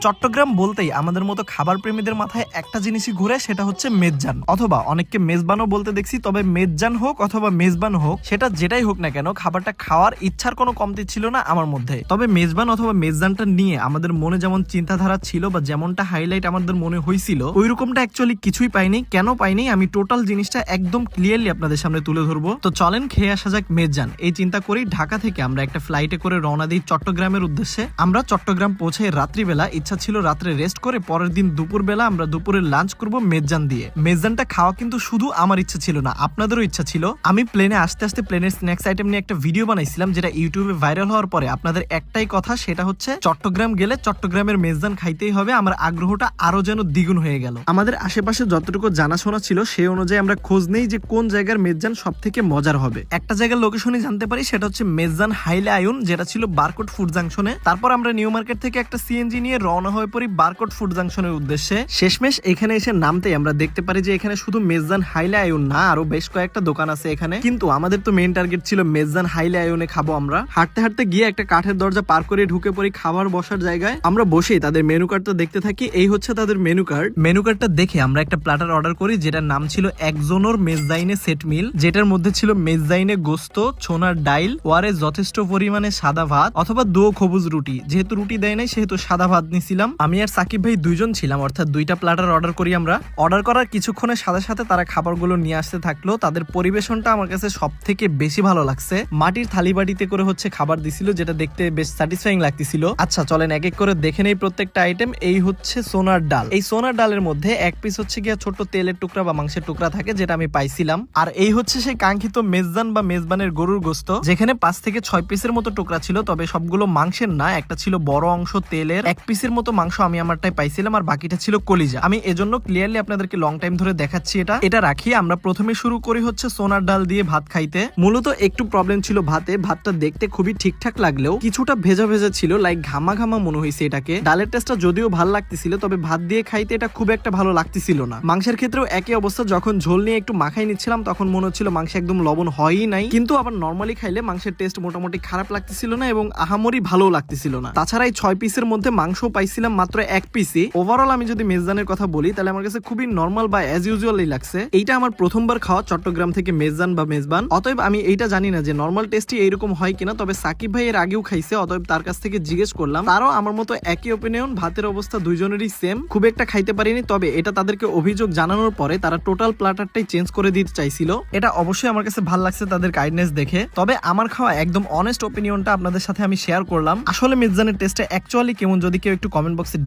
চট্টগ্রাম বলতেই আমাদের মতো খাবার প্রেমীদের মাথায় একটা জিনিসই ঘুরে, সেটা হচ্ছে মেজজান। অথবা অনেককে মেজবানও বলতে দেখছি, তবে মেজজান হোক অথবা মেজবান হোক, সেটা যেটাই হোক না কেন, খাবারটা খাওয়ার ইচ্ছার কোনো কমতি ছিল না আমার মধ্যে। তবে মেজবান অথবা মেজজানটা নিয়ে আমাদের মনে যেমন চিন্তাধারা ছিল বা যেমনটা হাইলাইট আমাদের মনে হয়েছিল ওই রকমটা অ্যাকচুয়ালি কিছুই পাইনি। কেন পাইনি? আমি টোটাল জিনিসটা একদম ক্লিয়ারলি আপনাদের সামনে তুলে ধরবো। তো চলেন খেয়ে আসা যাক মেজজান। এই চিন্তা করেই ঢাকা থেকে আমরা একটা ফ্লাইটে করে রওনা দিই চট্টগ্রামের উদ্দেশ্যে। আমরা চট্টগ্রাম পৌঁছে রাত্রিবেলা ইচ্ছা ছিল রাত্রে রেস্ট করে পরের দিন দুপুরবেলা আমরা দুপুরে লাঞ্চ করব মেজজান দিয়ে। মেজজানটা খাওয়া কিন্তু শুধু আমার ইচ্ছা ছিল না, আপনাদেরও ইচ্ছা ছিল। আমি প্লেনে আসতে আসতে প্লেনের স্ন্যাক্স আইটেম নিয়ে একটা ভিডিও বানাইছিলাম যেটা ইউটিউবে ভাইরাল হওয়ার পরে। আপনাদের একটাই কথা, সেটা হচ্ছে চট্টগ্রাম গেলে চট্টগ্রামের মেজদান খাইতেই হবে, আমার আগ্রহটা আরও যেন দ্বিগুণ হয়ে গেল। আমাদের আশেপাশে যতটুকু জানাশোনা ছিল সেই অনুযায়ী আমরা খোঁজ নেই যে কোন জায়গার মেজজান সব থেকে মজার হবে। একটা জায়গার লোকেশনে জানতে পারি, সেটা হচ্ছে মেজজান হাইলে আয়ুন, যেটা ছিল বারকোট ফুড জাংশনে। তারপর আমরা নিউ মার্কেট থেকে একটা সিএনজি নিয়ে রওনা হয়ে পড়ি বারকোট ফুড জাংশনের উদ্দেশ্যে। শেষমেশ এখানে এসে নামতেই আমরা দেখতে পারি যে এখানে শুধু মেজজান হাইলে আয়ুন না, আরও বেশ কয়েকটা দোকান আছে এখানে। কিন্তু আমাদের তো মেইন টার্গেট ছিল মেজজান হাইলে আয়ুনে খাব আমরা। হাঁটতে হাঁটতে গিয়ে একটা কাঠের দরজা পার করে ঢুকে পড়ি খাবার বসার জায়গায়। আমরা বসেই তাদের মেনু কার্ডটা দেখতে থাকি। এই হচ্ছে তাদের মেনু কার্ড মেনু কার্ডটা দেখে আমরা একটা প্ল্যাটার অর্ডার করি, যেটার নাম ছিল একজনের মেজদাইনে সেট মিল যেটার মধ্যে ছিল মেজদাইনে গোস্ত, ছোনার ডাইল, ওয়ারে যথেষ্ট পরিমাণে সাদা ভাত, অথবা দো খবুজ রুটি। যেহেতু রুটি দেয় নাই, সেহেতু সাদা ভাত নিছিলাম। আমি আর সাকিব ভাই দুইজন ছিলাম, অর্থাৎ দুইটা প্ল্যাটার অর্ডার করি আমরা। অর্ডার করার কিছুক্ষণের সাথে সাথে তারা খাবারগুলো নিয়ে আসতে থাকল। তাদের পরিবেশনটা আমার কাছে সব থেকে বেশি ভালো লাগছে। মাটির থালি বাটিতে করে হচ্ছে খাবার দিছিল, যেটা দেখতে বেশ স্যাটিসফাইং লাগতেছিল। আচ্ছা চলেন এক এক করে দেখে নেই প্রত্যেকটা আইটেম এই হচ্ছে সোনার ডাল। এই সোনার ডালের মধ্যে এক পিস হচ্ছে গিয়া ছোট তেলের টুকরা বা মাংসের টুকরা থাকে, যেটা আমি পাইছিলাম। আর এই হচ্ছে সেই কাঙ্ক্ষিত মেজবান বা মেজবানের গরুর গোস্ত, যেখানে পাঁচ থেকে ছয় পিসের মতো টুকরা ছিল। তবে সবগুলো মাংসের না, একটা ছিল বড় অংশ তেলের। এক পিসের মতো মাংস আমি আমারটাই পাইছিলাম আর বাকিটা ছিল কলিজা। আমি এজন্য ক্লিয়ারলি আপনাদেরকে লং টাইম ধরে দেখাচ্ছি এটা। এটা রাখি আমরা প্রথমে শুরু করি হচ্ছে সোনার ডাল দিয়ে ভাত খাইতে। মূলত একটু প্রবলেম ছিল ভাতে। ভাতটা দেখতে খুবই ঠিকঠাক লাগলেও কিছুটা ভেজা ভেজা ছিল লাইক ঘামা ঘামা মনে হয়েছে এটাকে। ডালের টেস্টটা যদিও ভালো লাগতেছিল, তবে ভাত দিয়ে খাইতে এটা খুব একটা ভালো লাগতেছিল না। মাংসের ক্ষেত্রেও একই অবস্থা, যখন ঝোল নিয়ে একটু মাখাই নিচ্ছিলাম, তখন মনে হচ্ছিল মাংস একদম লবণ হয়ই নাই। কিন্তু আবার নর্মালি খাইলে মাংসের টেস্ট মোটামুটি খারাপ লাগতেছিল না এবং আহামরি ভালো লাগতেছিল না। তাছাড়া এই ছয় পিসের মধ্যে মাংস পাইছিলাম মাত্র এক পিসি ওভারঅল আমি যদি মেজদানের কথা বলি, তাহলে আমার কাছে খুবই নর্মাল বা অ্যাজ ইউজুয়ালি লাগছে। এইটা আমার প্রথমবার খাওয়া চট্টগ্রাম থেকে মেজদান বা মেজবান। অতএব আমি এইটা জানি না যে নর্মাল টেস্টই এইরকম হয় কিনা, তবে সাকিব ভাই এর আগেও খাইছে, অতএব তার কাছ থেকে জিজ্ঞেস করলাম। তারও আমার মতো একই ওপিনিয়ন ভাতের অবস্থা দুইজনেরই সেম খুব একটা খাইতে পারিনি, তবে এটা তাদেরকে অভিযোগ জানানোর পরে তারা টোটাল প্ল্যাটারটাই চেঞ্জ করে দিতে চাইছিল। এটা অবশ্যই আমার কাছে ভালো লাগছে তাদের কাইন্ডনেস দেখে। তবে আমার খাওয়া একদম অনেস্ট ওপিনিয়নটা আপনাদের সাথে আমি শেয়ার করলাম। আসলে মির্জানের টেস্টে অ্যাকচুয়ালি কেমন, যদি কেউ একটু কমেন্ট বক্সে